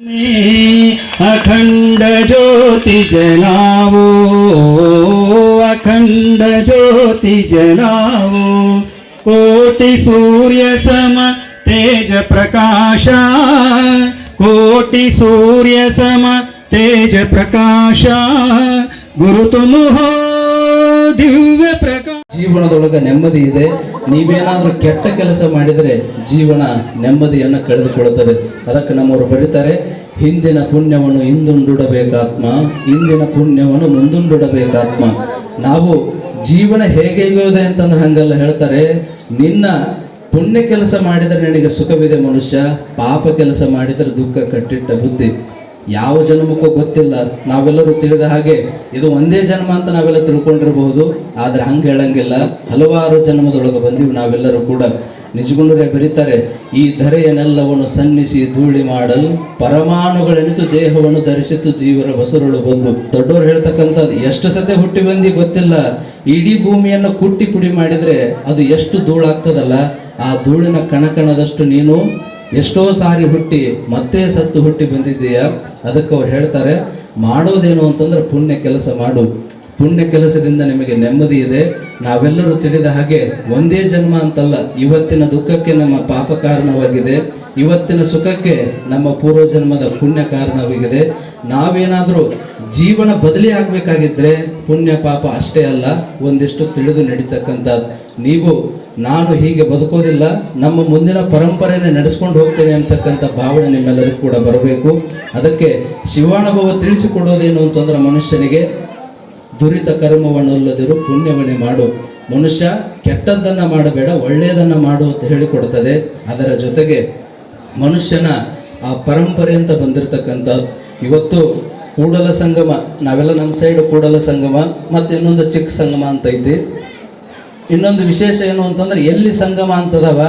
में अखंड ज्योति जलावो अखंड ज्योति जलावो कोटि सूर्य सम तेज प्रकाश कोटि सूर्य सम तेज प्रकाश गुरु तुम हो दिव्य प्रकाश ಜೀವನದೊಳಗೆ ನೆಮ್ಮದಿ ಇದೆ ನೀವೇನಾದ್ರೂ ಕೆಟ್ಟ ಕೆಲಸ ಮಾಡಿದರೆ ಜೀವನ ನೆಮ್ಮದಿಯನ್ನು ಕಳೆದುಕೊಳ್ಳುತ್ತದೆ. ಅದಕ್ಕೆ ನಮ್ಮವರು ಬರೀತಾರೆ, ಹಿಂದಿನ ಪುಣ್ಯವನ್ನು ಹಿಂದುಂಡುಡಬೇಕಾತ್ಮ ಹಿಂದಿನ ಪುಣ್ಯವನ್ನು ಮುಂದುಂಡುಡಬೇಕಾತ್ಮ ನಾವು ಜೀವನ ಹೇಗೆ ಇದೆ ಅಂತಂದ್ರೆ ಹಂಗೆಲ್ಲ ಹೇಳ್ತಾರೆ, ನಿನ್ನ ಪುಣ್ಯ ಕೆಲಸ ಮಾಡಿದರೆ ನಿನಗೆ ಸುಖವಿದೆ ಮನುಷ್ಯ, ಪಾಪ ಕೆಲಸ ಮಾಡಿದರೆ ದುಃಖ ಕಟ್ಟಿಟ್ಟ ಬುದ್ಧಿ. ಯಾವ ಜನ್ಮಕ್ಕೂ ಗೊತ್ತಿಲ್ಲ. ನಾವೆಲ್ಲರೂ ತಿಳಿದ ಹಾಗೆ ಇದು ಒಂದೇ ಜನ್ಮ ಅಂತ ನಾವೆಲ್ಲ ತಿಳ್ಕೊಂಡಿರಬಹುದು. ಆದ್ರೆ ಹಂಗೆ ಹೇಳಂಗಿಲ್ಲ. ಹಲವಾರು ಜನ್ಮದೊಳಗೆ ಬಂದಿವಿ ನಾವೆಲ್ಲರೂ ಕೂಡ. ನಿಜಗುಣರೇ ಬರೀತಾರೆ, ಈ ಧರೆಯನ್ನೆಲ್ಲವನ್ನು ಸನ್ನಿಸಿ ಧೂಳಿ ಮಾಡಲು ಪರಮಾಣುಗಳೆನಿತು ದೇಹವನ್ನು ಧರಿಸಿತು ಜೀವನ ಬಸರುಳು ಬಂದು. ದೊಡ್ಡವರು ಹೇಳ್ತಕ್ಕಂಥದ್ದು, ಎಷ್ಟು ಸತೆ ಹುಟ್ಟಿ ಬಂದಿ ಗೊತ್ತಿಲ್ಲ. ಇಡೀ ಭೂಮಿಯನ್ನು ಕುಟ್ಟಿ ಪುಡಿ ಮಾಡಿದರೆ ಅದು ಎಷ್ಟು ಧೂಳಾಗ್ತದಲ್ಲ. ಆ ಧೂಳಿನ ಕಣಕಣದಷ್ಟು ನೀನು ಎಷ್ಟೋ ಸಾರಿ ಹುಟ್ಟಿ ಮತ್ತೆ ಸತ್ತು ಹುಟ್ಟಿ ಬಂದಿದ್ದೀಯ? ಅದಕ್ಕೆ ಅವ್ರು ಹೇಳ್ತಾರೆ, ಮಾಡೋದೇನು ಅಂತಂದ್ರೆ ಪುಣ್ಯ ಕೆಲಸ ಮಾಡು. ಪುಣ್ಯ ಕೆಲಸದಿಂದ ನಿಮಗೆ ನೆಮ್ಮದಿ ಇದೆ. ನಾವೆಲ್ಲರೂ ತಿಳಿದ ಹಾಗೆ ಒಂದೇ ಜನ್ಮ ಅಂತಲ್ಲ, ಇವತ್ತಿನ ದುಃಖಕ್ಕೆ ನಮ್ಮ ಪಾಪ ಕಾರಣವಾಗಿದೆ. ಇವತ್ತಿನ ಸುಖಕ್ಕೆ ನಮ್ಮ ಪೂರ್ವ ಜನ್ಮದ ಪುಣ್ಯ ಕಾರಣವಾಗಿದೆ. ನಾವೇನಾದರೂ ಜೀವನ ಬದಲಿ ಆಗಬೇಕಾಗಿದ್ರೆ ಪುಣ್ಯ ಪಾಪ ಅಷ್ಟೇ ಅಲ್ಲ, ಒಂದಿಷ್ಟು ತಿಳಿದು ನಡೀತಕ್ಕಂಥದ್ದು. ನೀವು ನಾನು ಹೀಗೆ ಬದುಕೋದಿಲ್ಲ, ನಮ್ಮ ಮುಂದಿನ ಪರಂಪರೆಯನ್ನು ನಡೆಸ್ಕೊಂಡು ಹೋಗ್ತೇನೆ ಅಂತಕ್ಕಂಥ ಭಾವನೆ ನಿಮ್ಮೆಲ್ಲರಿಗೂ ಕೂಡ ಬರಬೇಕು. ಅದಕ್ಕೆ ಶಿವಾನುಭವ ತಿಳಿಸಿಕೊಡೋದೇನು ಅಂತಂದ್ರೆ ಮನುಷ್ಯನಿಗೆ ದುರಿತ ಕರ್ಮವನ್ನಲ್ಲದಿರು ಪುಣ್ಯವನ್ನೇ ಮಾಡು. ಮನುಷ್ಯ ಕೆಟ್ಟದ್ದನ್ನ ಮಾಡಬೇಡ, ಒಳ್ಳೆಯದನ್ನ ಮಾಡು ಅಂತ ಹೇಳಿಕೊಡ್ತದೆ. ಅದರ ಜೊತೆಗೆ ಮನುಷ್ಯನ ಆ ಪರಂಪರೆ ಅಂತ ಬಂದಿರತಕ್ಕಂಥದ್ದು ಇವತ್ತು ಕೂಡಲ ಸಂಗಮ, ನಾವೆಲ್ಲ ನಮ್ಮ ಸೈಡ್ ಕೂಡಲ ಸಂಗಮ ಮತ್ತು ಇನ್ನೊಂದು ಚಿಕ್ಕ ಸಂಗಮ ಅಂತ ಐತಿ ಇನ್ನೊಂದು ವಿಶೇಷ ಏನು ಅಂತಂದ್ರೆ ಎಲ್ಲಿ ಸಂಗಮ ಅಂತದವ,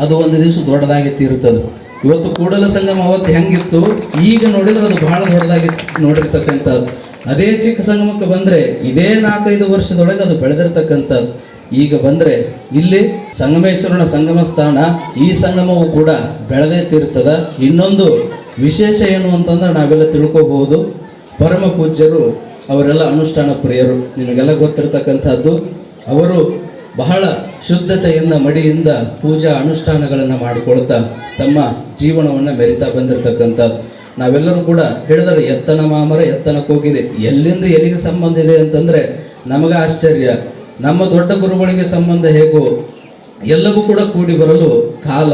ಅದು ಒಂದು ದಿವಸ ದೊಡ್ಡದಾಗಿ ತೀರುತ್ತದೆ. ಇವತ್ತು ಕೂಡಲ ಸಂಗಮ ಅವತ್ತು ಹೆಂಗಿತ್ತು? ಈಗ ನೋಡಿದ್ರೆ ಅದು ಬಹಳ ದೊಡ್ಡದಾಗಿ ನೋಡಿರ್ತಕ್ಕಂಥದ್ದು. ಅದೇ ಚಿಕ್ಕ ಸಂಗಮಕ್ಕೆ ಬಂದ್ರೆ ಇದೇ ನಾಲ್ಕೈದು ವರ್ಷದೊಳಗೆ ಅದು ಬೆಳೆದಿರ್ತಕ್ಕಂಥದ್ದು. ಈಗ ಬಂದ್ರೆ ಇಲ್ಲಿ ಸಂಗಮೇಶ್ವರನ ಸಂಗಮ ಸ್ಥಾನ, ಈ ಸಂಗಮವು ಕೂಡ ಬೆಳೆದೇ ತೀರ್ತದ. ಇನ್ನೊಂದು ವಿಶೇಷ ಏನು ಅಂತಂದ್ರೆ ನಾವೆಲ್ಲ ತಿಳ್ಕೋಬಹುದು. ಪರಮ ಪೂಜ್ಯರು ಅವರೆಲ್ಲ ಅನುಷ್ಠಾನ ಪ್ರಿಯರು. ನಿಮಗೆಲ್ಲ ಗೊತ್ತಿರತಕ್ಕಂಥದ್ದು. ಅವರು ಬಹಳ ಶುದ್ಧತೆಯಿಂದ, ಮಡಿಯಿಂದ ಪೂಜಾ ಅನುಷ್ಠಾನಗಳನ್ನು ಮಾಡಿಕೊಳ್ತಾ ತಮ್ಮ ಜೀವನವನ್ನು ಮೆರಿತಾ ಬಂದಿರತಕ್ಕಂಥದ್ದು ನಾವೆಲ್ಲರೂ ಕೂಡ ಹೇಳಿದರೆ, ಎತ್ತನ ಮಾಮರ ಎತ್ತನ ಕೋಗಿದೆ. ಎಲ್ಲಿಂದ ಎಲ್ಲಿಗೆ ಸಂಬಂಧ ಇದೆ ಅಂತಂದ್ರೆ, ನಮಗೆ ಆಶ್ಚರ್ಯ. ನಮ್ಮ ದೊಡ್ಡ ಗುರುಗಳಿಗೆ ಸಂಬಂಧ ಹೇಗೋ, ಎಲ್ಲವೂ ಕೂಡ ಕೂಡಿ ಬರಲು ಕಾಲ,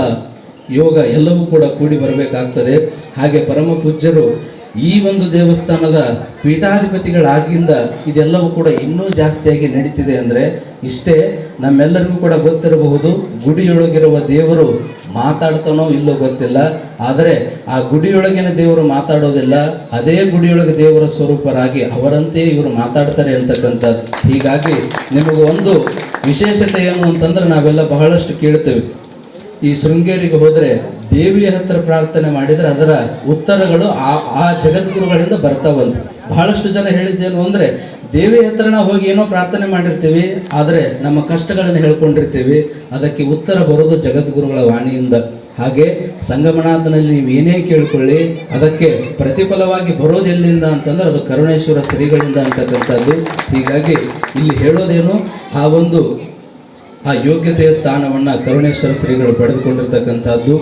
ಯೋಗ ಎಲ್ಲವೂ ಕೂಡ ಕೂಡಿ ಬರಬೇಕಾಗ್ತದೆ. ಹಾಗೆ ಪರಮ ಪೂಜ್ಯರು ಈ ಒಂದು ದೇವಸ್ಥಾನದ ಪೀಠಾಧಿಪತಿಗಳಾಗಿಂದ ಇದೆಲ್ಲವೂ ಕೂಡ ಇನ್ನೂ ಜಾಸ್ತಿಯಾಗಿ ನಡೀತಿದೆ ಅಂದರೆ ಇಷ್ಟೇ ನಮ್ಮೆಲ್ಲರಿಗೂ ಕೂಡ ಗೊತ್ತಿರಬಹುದು, ಗುಡಿಯೊಳಗಿರುವ ದೇವರು ಮಾತಾಡ್ತಾನೋ ಇಲ್ಲೋ ಗೊತ್ತಿಲ್ಲ. ಆದರೆ ಆ ಗುಡಿಯೊಳಗಿನ ದೇವರು ಮಾತಾಡೋದಿಲ್ಲ, ಅದೇ ಗುಡಿಯೊಳಗೆ ದೇವರ ಸ್ವರೂಪರಾಗಿ ಅವರಂತೆ ಇವರು ಮಾತಾಡ್ತಾರೆ ಅಂತಕ್ಕಂಥದ್ದು. ಹೀಗಾಗಿ ನಿಮಗೆ ಒಂದು ವಿಶೇಷತೆ ಏನು ಅಂತಂದ್ರೆ ನಾವೆಲ್ಲ ಬಹಳಷ್ಟು ಕೇಳ್ತೇವೆ. ಈ ಶೃಂಗೇರಿಗೆ ಹೋದರೆ ದೇವಿಯ ಹತ್ರ ಪ್ರಾರ್ಥನೆ ಮಾಡಿದರೆ ಅದರ ಉತ್ತರಗಳು ಆ ಆ ಜಗದ್ಗುರುಗಳಿಂದ ಬರ್ತಾವಂತ ಬಹಳಷ್ಟು ಜನ ಹೇಳಿದ್ದೇನು ಅಂದರೆ, ದೇವಿಯ ಹತ್ರ ನಾವು ಹೋಗಿ ಏನೋ ಪ್ರಾರ್ಥನೆ ಮಾಡಿರ್ತೀವಿ, ಆದರೆ ನಮ್ಮ ಕಷ್ಟಗಳನ್ನು ಹೇಳ್ಕೊಂಡಿರ್ತೀವಿ, ಅದಕ್ಕೆ ಉತ್ತರ ಬರೋದು ಜಗದ್ಗುರುಗಳ ವಾಣಿಯಿಂದ. ಹಾಗೆ ಸಂಗಮನಾಥನಲ್ಲಿ ನೀವು ಏನೇ ಕೇಳ್ಕೊಳ್ಳಿ, ಅದಕ್ಕೆ ಪ್ರತಿಫಲವಾಗಿ ಬರೋದು ಎಲ್ಲಿಂದ ಅಂತಂದ್ರೆ ಅದು ಕರುಣೇಶ್ವರ ಶ್ರೀಗಳಿಂದ ಅಂತಕ್ಕಂಥದ್ದು. ಹೀಗಾಗಿ ಇಲ್ಲಿ ಹೇಳೋದೇನು, ಆ ಒಂದು ಆ ಯೋಗ್ಯತೆಯ ಸ್ಥಾನವನ್ನು ಕರುಣೇಶ್ವರ ಶ್ರೀಗಳು ಪಡೆದುಕೊಂಡಿರ್ತಕ್ಕಂಥದ್ದು.